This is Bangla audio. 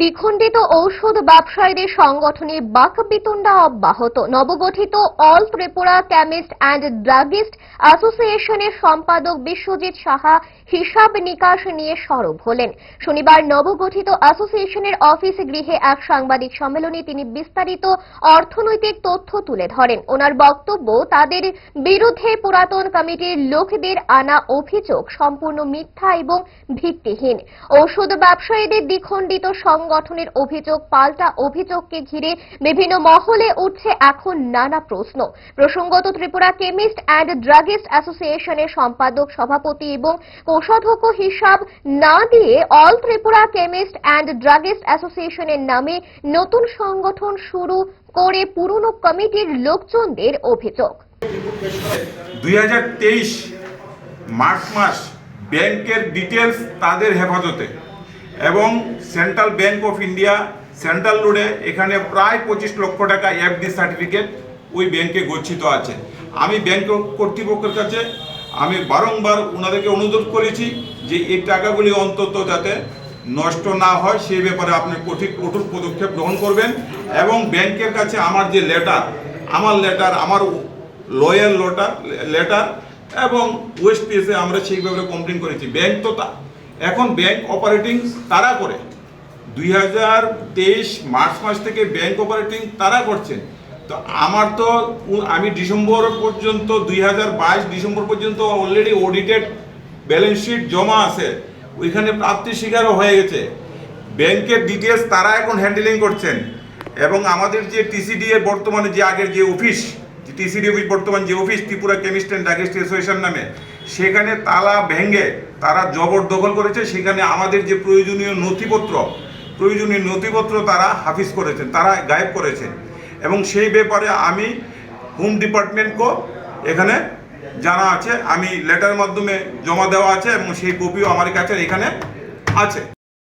দ্বিখণ্ডিত ঔষধ ব্যবসায়ীদের সংগঠনে বাকবিতণ্ডা অব্যাহত। নবগঠিত all Tripura chemist and druggist অ্যাসোসিয়েশনের সম্পাদক বিশ্বজিৎ সাহা হিসাব নিকাশ নিয়ে সরব হলেন। শনিবার নবগঠিত অ্যাসোসিয়েশনের অফিস গৃহে এক সাংবাদিক সম্মেলনে তিনি বিস্তারিত অর্থনৈতিক তথ্য তুলে ধরেন। ওনার বক্তব্য, তাদের বিরুদ্ধে পুরাতন কমিটির লোকদের আনা অভিযোগ সম্পূর্ণ মিথ্যা এবং ভিত্তিহীন। ঔষধ ব্যবসায়ীদের দ্বিখণ্ডিত সংগঠনের অভিযোগ, পাল্টা অভিযোগকে ঘিরে বিভিন্ন মহলে উঠছে এখন নানা প্রশ্ন। প্রসঙ্গত ত্রিপুরা কেমিস্ট অ্যান্ড ড্রাগিস্ট অ্যাসোসিয়েশনের সম্পাদক, সভাপতি এবং কোষাধ্যক্ষ হিসাব না দিয়ে all Tripura chemist and druggist অ্যাসোসিয়েশনের নামে নতুন সংগঠন শুরু করে পুরনো কমিটির লোকজনদের অভিযোগ। দুই মার্চ মাস ব্যাংকের ডিটেলস তাদের হেফাজতে। এবং central bank of India central রোডে এখানে প্রায় পঁচিশ লক্ষ টাকা এফডি সার্টিফিকেট ওই ব্যাংকে গচ্ছিত আছে। আমি ব্যাংক কর্তৃপক্ষের কাছে আমি বারংবার ওনাদেরকে অনুরোধ করেছি যে এই টাকাগুলি অন্তত যাতে নষ্ট না হয়, সেই ব্যাপারে আপনি কঠিন, কঠোর পদক্ষেপ গ্রহণ করবেন এবং ব্যাংকের কাছে আমার যে লেটার আমার লেটার আমার লয়ার লেটার লেটার এবং ওয়েস্ট পিএসে আমরা সেইভাবে কমপ্লেন করেছি। ব্যাংক তা এখন ব্যাংক অপারেটিং তারা করে। দুই হাজার তেইশ মার্চ মাস থেকে ব্যাংক অপারেটিং তারা করছেন তো আমার তো আমি ডিসেম্বর পর্যন্ত, দুই হাজার বাইশ ডিসেম্বর পর্যন্ত অলরেডি অডিটেড ব্যালেন্স শিট জমা আছে। ওইখানে প্রাপ্তি স্বীকারও হয়ে গেছে। ব্যাংকের ডিটেলস তারা এখন হ্যান্ডেলিং করছেন। এবং আমাদের যে টিসিডি এর বর্তমানে যে আগের যে অফিস টিসিডি অফিস বর্তমান যে office Tripura chemist and druggist association নামে সেখানে তালা ভেঙে তারা জবর দখল করেছে। সেখানে আমাদের যে প্রয়োজনীয় নথিপত্র প্রয়োজনীয় নথিপত্র তারা হাফিজ করেছেন, তারা গায়েব করেছেন। এবং সেই ব্যাপারে আমি হোম ডিপার্টমেন্টকেও এখানে জানা আছে। আমি লেটার মাধ্যমে জমা দেওয়া আছে এবং সেই কপিও আমার কাছে এখানে আছে।